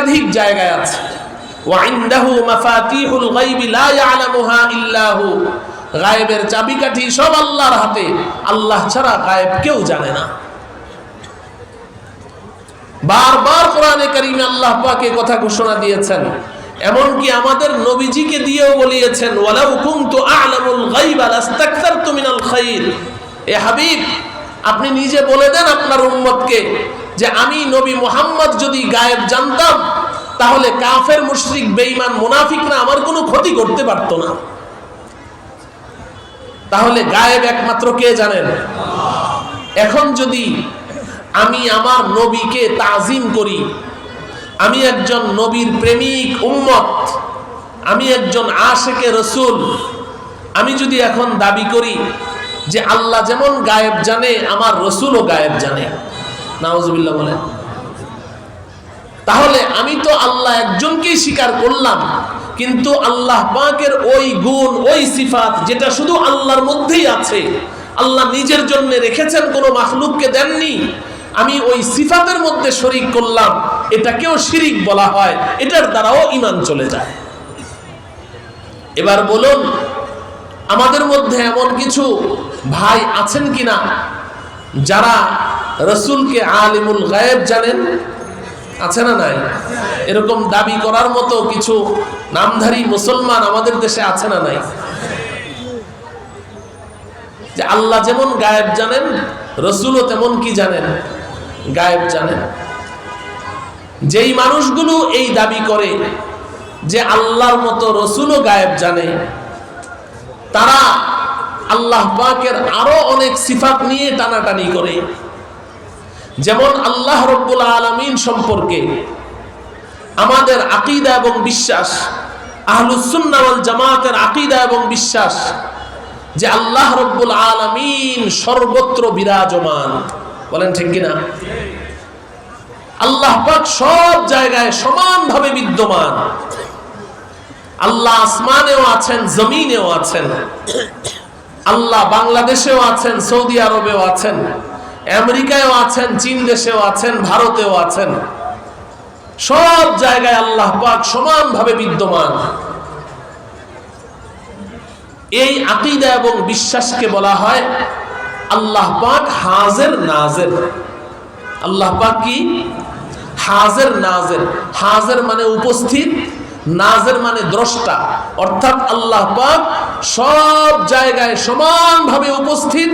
একাধিক জায়গায় আছে। ওয়াইন্দাহু মাফাতিহুল গায়বি লা ইয়ালামুহা ইল্লাহু। চাবিকাঠি সব আল্লাহর হাতে। আল্লাহ ছাড়া কেউ জানে না। বারবার কোরআনে কারিমে আল্লাহ পাকে কথা ঘোষণা দিয়েছেন। এমনকি আমাদের নবীজিকে দিয়েও বলিয়েছেন, ওয়ালাউ কুনতু আ'লামুল গায়বা লাস্তাকসারতু মিনাল খাইর এ হাবিব, আপনি নিজে বলে দেন আপনার উম্মতকে যে আমি নবী মোহাম্মদ যদি গায়েব জানতাম, তাহলে কাফের, মুশরিক, বেঈমান, মুনাফিকরা আমার কোনো ক্ষতি করতে পারতো না। তাহলে গায়েব একমাত্র কে জানেন? এখন যদি আমি আমার নবীকে তাজিম করি, আমি একজন নবীর প্রেমিক উম্মত, আমি একজন আশেকে রসুল, আমি যদি এখন দাবি করি যে আল্লাহ যেমন গায়েব জানে, আমার রসুলও গায়েব জানে। নাওজবিল্লা বলেন। তাহলে আমি তো আল্লাহ একজনকেই স্বীকার করলাম, কিন্তু আল্লাহ পাকের ওই গুণ, ওই সিফাত যেটা শুধু আল্লাহর মধ্যেই আছে, আল্লাহ নিজের জন্য রেখেছেন, কোনো মাখলুককে দেননি। আমি ওই সিফাতের মধ্যে শরিক করলাম, এটাকেও শিরিক বলা হয়, এটার দ্বারাও ইমান চলে যায়। এবার বলুন, আমাদের মধ্যে এমন কিছু ভাই আছেন কিনা, যারা রসুলকে আলিমুল গায়েব জানেন? আছে না নাই? এরকম দাবি করার মতো কিছু নামধারী মুসলমান আমাদের দেশে আছে না নাই? যে আল্লাহ যেমন গায়েব জানেন, রসুলও তেমন কি জানেন? গায়েব জানেন। যেই মানুষগুলো এই দাবি করে যে আল্লাহর মতো রসুলও গায়েব জানে, তারা আল্লাহ পাকের আরও অনেক সিফাত নিয়ে টানাটানি করে। যেমন আল্লাহ রব্বুল আলমিন সম্পর্কে আমাদের আকিদা এবং বিশ্বাস আহলুসুন্নাওয়াল জামাতের আকিদা এবং বিশ্বাস যে আল্লাহ রব্বুল আলমিন সর্বত্র বিরাজমান। বলেন ঠিক কিনা? আল্লাহ পাক সব জায়গায় সমানভাবে বিদ্যমান। আল্লাহ আসমানেও আছেন, জমিনেও আছেন। আল্লাহ বাংলাদেশেও আছেন, সৌদি আরবেও আছেন। আমেরিকায়ও আছেন, চীন দেশেও আছেন, ভারতেও আছেন। সব জায়গায় আল্লাহ পাক সমানভাবে বিদ্যমান। এই আকিদা এবং বিশ্বাসকে বলা হয় আল্লাহ পাক হাজের নাজের। আল্লাহ পাক কি? হাজের নাজের। হাজের মানে উপস্থিত, নাজের মানে দ্রষ্টা। অর্থাৎ আল্লাহ পাক সব জায়গায় সমানভাবে উপস্থিত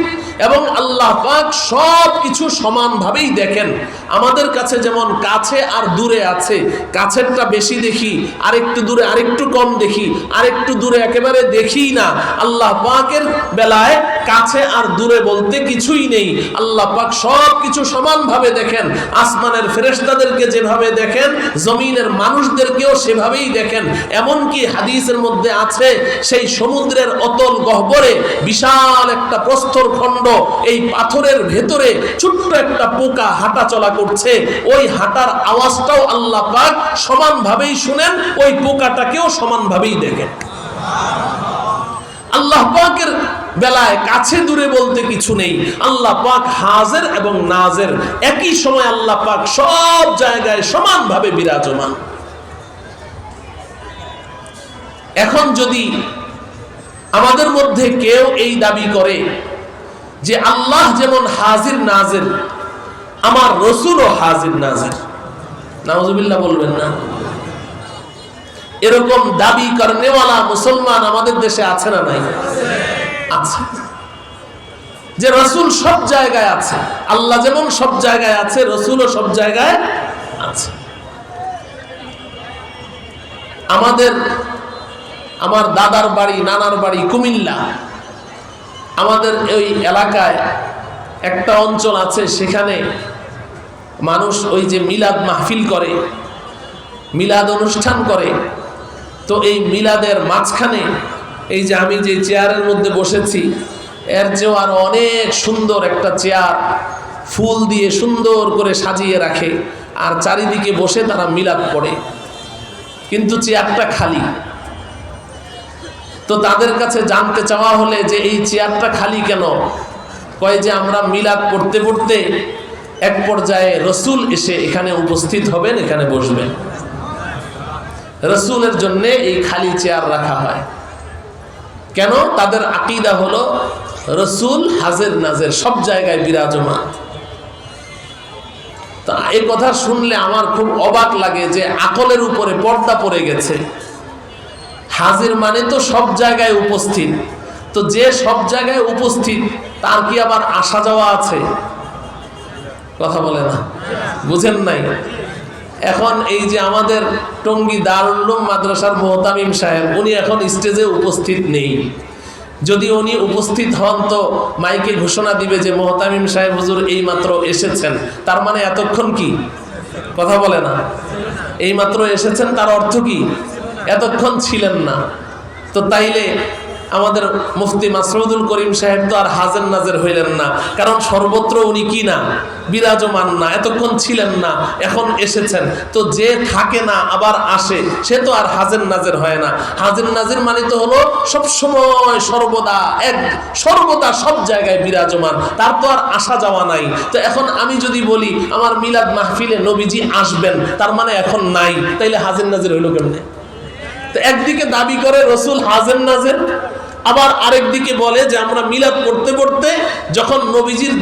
এবং আল্লাহ পাক সব কিছু সমানভাবেই দেখেন। আমাদের কাছে যেমন কাছে আর দূরে আছে, কাছেরটা বেশি দেখি, আরেকটু দূরে আরেকটু কম দেখি, আরেকটু দূরে একেবারে দেখি না। আল্লাহ পাকের বেলায় কাছে আর দূরে বলতে কিছুই নেই। আল্লাহ পাক সব কিছু সমানভাবে দেখেন। আসমানের ফেরেশতাদেরকে যেভাবে দেখেন, জমিনের মানুষদেরকেও সেভাবেই দেখেন। এমনকি হাদিসের মধ্যে আছে, সেই সমুদ্রের অতল গহ্বরে বিশাল একটা প্রস্তর খণ্ড। এই পাথরের ভেতরে ছোট্ট একটা পোকা হাঁটা চলা করছে। ওই হাঁটার আওয়াজটাও আল্লাহ পাক সমানভাবেই শুনেন, ওই পোকাটাকেও সমানভাবেই দেখেন। আল্লাহ পাকের বেলায় কাছে দূরে বলতে কিছু নেই। আল্লাহ পাক হাজের এবং নাজের একই সময় আল্লাহ পাক সব জায়গায় সমানভাবে বিরাজমান। এখন যদি আমাদের মধ্যে কেউ এই দাবি করে যে আল্লাহ যেমন হাজির নাজির, আমার রসুলও হাজির নাজির। নাউজুবিল্লাহ বলবেন না। এরকম দাবি করেওয়ালা মুসলমান আমাদের দেশে আছে না নাই? আছে। যে রসুল সব জায়গায় আছে, আল্লাহ যেমন সব জায়গায় আছে, রসুলও সব জায়গায় আছে। আমাদের আমার দাদার বাড়ি, নানার বাড়ি কুমিল্লা। আমাদের ওই এলাকায় একটা অঞ্চল আছে, সেখানে মানুষ ওই যে মিলাদ মাহফিল করে, মিলাদ অনুষ্ঠান করে। তো এই মিলাদের মাঝখানে এই যে আমি যে চেয়ারের মধ্যে বসেছি, এর চেয়েও আর অনেক সুন্দর একটা চেয়ার ফুল দিয়ে সুন্দর করে সাজিয়ে রাখে, আর চারিদিকে বসে তারা মিলাদ পড়ে। কিন্তু চেয়ারটা খালি। তো তাদের কাছে জানতে চাওয়া হলে যে এই চেয়ারটা খালি কেন? কয় যে আমরা মিলাদ পড়তে পড়তে এক পর্যায়ে রসুল এসে এখানে উপস্থিত হবেন, এখানে বসবেন। রসুলের জন্য এই খালি চেয়ার রাখা হয়। কেন? তাদের আকিদা হলো রসুল, হাজের, নাজের সব জায়গায় বিরাজমান। তা এই কথা শুনলে আমার খুব অবাক লাগে যে আকলের উপরে পর্দা পড়ে গেছে। হাজির মানে তো সব জায়গায় উপস্থিত। তো যে সব জায়গায় উপস্থিত, তার কি আবার আসা যাওয়া আছে? কথা বলে না। বুঝেন নাই। এখন এই যে আমাদের টঙ্গী দারুল্লুম মাদ্রাসার মোহতামিম সাহেব, উনি এখন স্টেজে উপস্থিত নেই। যদি উনি উপস্থিত হন তো মাইকে ঘোষণা দিবে যে মোহতামিম সাহেব হুজুর এইমাত্র এসেছেন। তার মানে এতক্ষণ কি? কথা বলে না। এইমাত্র এসেছেন, তার অর্থ কি? এতক্ষণ ছিলেন না। তো তাইলে আমাদের মুফতি মাসরুদুল করিম সাহেব তো আর হাজের নাজের হইলেন না। কারণ সর্বত্র উনি কি না? বিরাজমান না, এতক্ষণ ছিলেন না, এখন এসেছেন। তো যে থাকে না, আবার আসে, সে তো আর হাজের নাজের হয় না। হাজের নাজের মানে তো হলো সবসময় সর্বদা এক, সর্বদা সব জায়গায় বিরাজমান। তার তো আর আসা যাওয়া নাই। তো এখন আমি যদি বলি, আমার মিলাদ মাহফিলে নবীজি আসবেন, তার মানে এখন নাই। তাইলে হাজের নাজের হইল কেমনে? তো একদিকে দাবি করে রসুল হাজেন নাজের আবার আরেক দিকে বলে যে, আমরা মিলাদ পড়তে পড়তে যখন নবীজির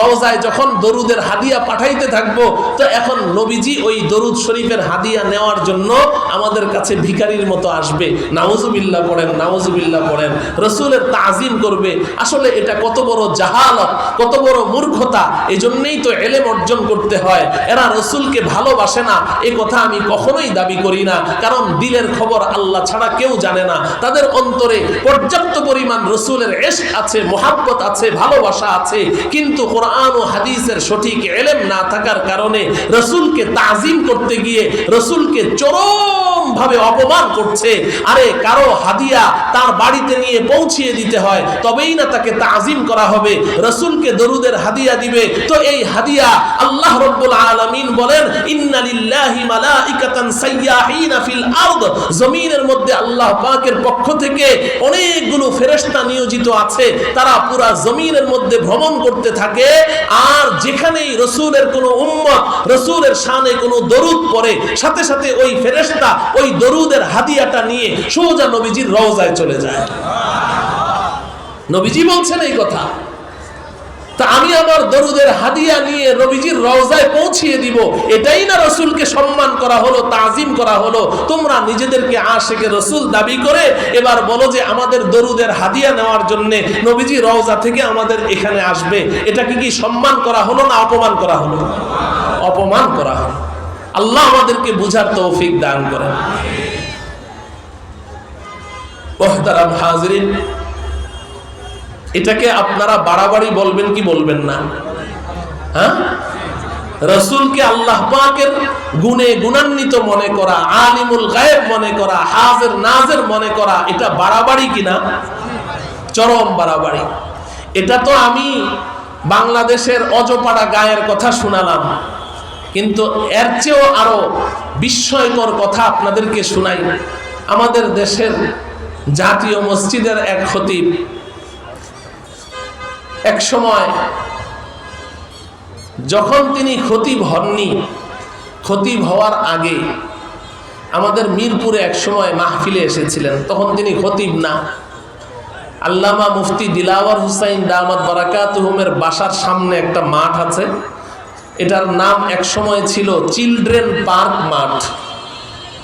রওজায় যখন দরুদের হাদিয়া পাঠাইতে থাকব, তো এখন নবীজি ওই দরুদ শরীফের হাদিয়া নেওয়ার জন্য আমাদের কাছে ভিখারির মতো আসবে। নাওজুবিল্লাহ পড়েন নাওজুবিল্লাহ পড়েন। রসুলের তাজিম করবে। আসলে এটা কত বড় জাহালত, কত বড় মূর্খতা এই জন্যেই তো এলেম অর্জন করতে হয়। এরা রসুলকে ভালোবাসে না, এ কথা আমি কখনোই দাবি করি না। কারণ দিলের খবর আল্লাহ ছাড়া কেউ জানে না। তাদের অন্তরে পর্যাপ্ত পরিমাণ রসুলের এশ আছে, মোহাব্বত আছে, ভালোবাসা আছে, কিন্তু কোরআন ও হাদিসের সঠিক এলেম না থাকার কারণে রসুলকে তাজিম করতে গিয়ে রসুলকে চরম ভাবে অপমান করছে। আরে, কারও হাদিয়া তার বাড়িতে নিয়ে পৌঁছিয়ে দিতে হয়, তবেই না তাকে তাজিম করা হবে। রসুলকে দরুদের হাদিয়া দিবে। তো এই হাদিয়া আল্লাহ রব্বুল আলামিন বলেন, ইন্না লিল্লাহি মালাইকাতান ফিল আরদ। জমিনের মধ্যে আল্লাহ পাকের পক্ষ থেকে অনেকগুলো ফেরেশতা নিয়োজিত আছে। তারা পুরা জমিনের মধ্যে ভ্রমণ করতে থাকে। আর যেখানেই রসুলের কোনো উম্মত, রসুলের শানে কোনো দরুদ পড়ে, সাথে সাথে ওই ফেরেশতা ওই দরুদের হাদিয়াটা নিয়ে সোজা নবীজির রওজায় চলে যায়। নবীজি বলছেন এই কথা। তা আমি আমার দরুদের হাদিয়া নিয়ে নবীজির রওজায় পৌঁছিয়ে দিব। এটাই না রসুলকে সম্মান করা হলো, তাজিম করা হলো। তোমরা নিজেদেরকে আশেকে রসুল দাবি করে এবার বলো যে আমাদের দরুদের হাদিয়া নেওয়ার জন্য নবীজি রওজা থেকে আমাদের এখানে আসবে। এটাকে কি সম্মান করা হলো না অপমান করা হলো? অপমান করা হলো। আল্লাহ আমাদেরকে বুঝার তৌফিক দান করেন। ওহতারাম হাজরিন, এটাকে আপনারা বাড়াবাড়ি বলবেন কি বলবেন না? হ্যাঁ? রসুলকে আল্লাহ পাকের গুণে গুণান্বিত মনে করা, আলিমুল গায়েব মনে করা, হাজের নাজের মনে করা, এটা বাড়াবাড়ি কিনা চরম বাড়াবাড়ি। এটা তো আমি বাংলাদেশের অজপাড়া গায়ের কথা শোনালাম। কিন্তু এর চেয়েও আরও বিস্ময়কর কথা আপনাদেরকে শোনাই। আমাদের দেশের জাতীয় মসজিদের এক খতিব এক সময় যখন তিনি খতিব হননি, খতিব হওয়ার আগে আমাদের মিরপুরে এক সময় মাহফিলে এসেছিলেন। তখন তিনি খতিব না। আল্লামা মুফতি দিলাওয়ার হুসাইন দামাত বারাকাতুহুমের বাসার সামনে একটা মাঠ আছে। এটার নাম এক সময় ছিল চিলড্রেন পার্ক মাঠ।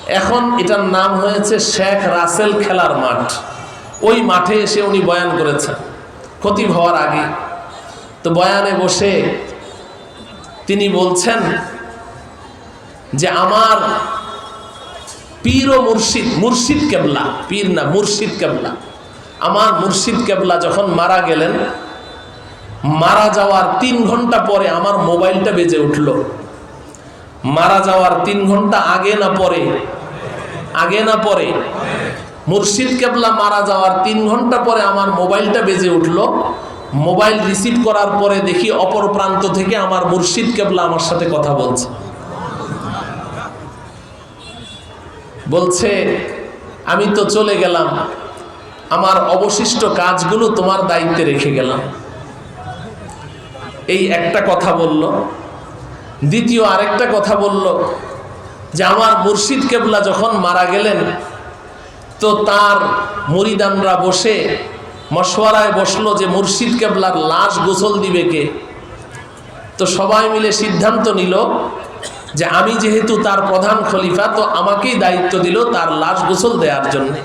এখন এটার নাম হয়েছে শেখ রাসেল খেলার মাঠ। ওই মাঠে এসে উনি বয়ান করেছেন। খতিব হওয়ার আগে। তো বয়ানে বসে তিনি বলছেন যে, আমার পীর ও মুর্শিদ মুর্শিদ কেবলা। পীর না, মুর্শিদ কেবলা। আমার মুর্শিদ কেবলা যখন মারা গেলেন মারা যাওয়ার তিন ঘণ্টা পরে আমার মোবাইলটা বেজে উঠল। মারা যাওয়ার তিন ঘণ্টা আগে না পরে? আগে না পরে? মুর্শিদ কেবলা মারা যাওয়ার তিন ঘণ্টা পরে আমার মোবাইলটা বেজে উঠল। মোবাইল রিসিভ করার পরে দেখি অপর প্রান্ত থেকে আমার মুর্শিদ কেবলা আমার সাথে কথা বলছে। বলছে, আমি তো চলে গেলাম। আমার অবশিষ্ট কাজগুলো তোমার দায়িত্বে রেখে গেলাম। এই একটা কথা বলল, দ্বিতীয় আরেকটা কথা বলল যে আমার মুর্শিদ কেবলা যখন মারা গেলেন, তো তার মুরিদানরা বসে মশওয়ারায় বসল যে মুর্শিদ কেবলার লাশ গোসল দিবে কে? তো সবাই মিলে সিদ্ধান্ত নিল যে আমি যেহেতু তার প্রধান খলিফা, তো আমাকেই দায়িত্ব দিল তার লাশ গোসল দেওয়ার জন্যে।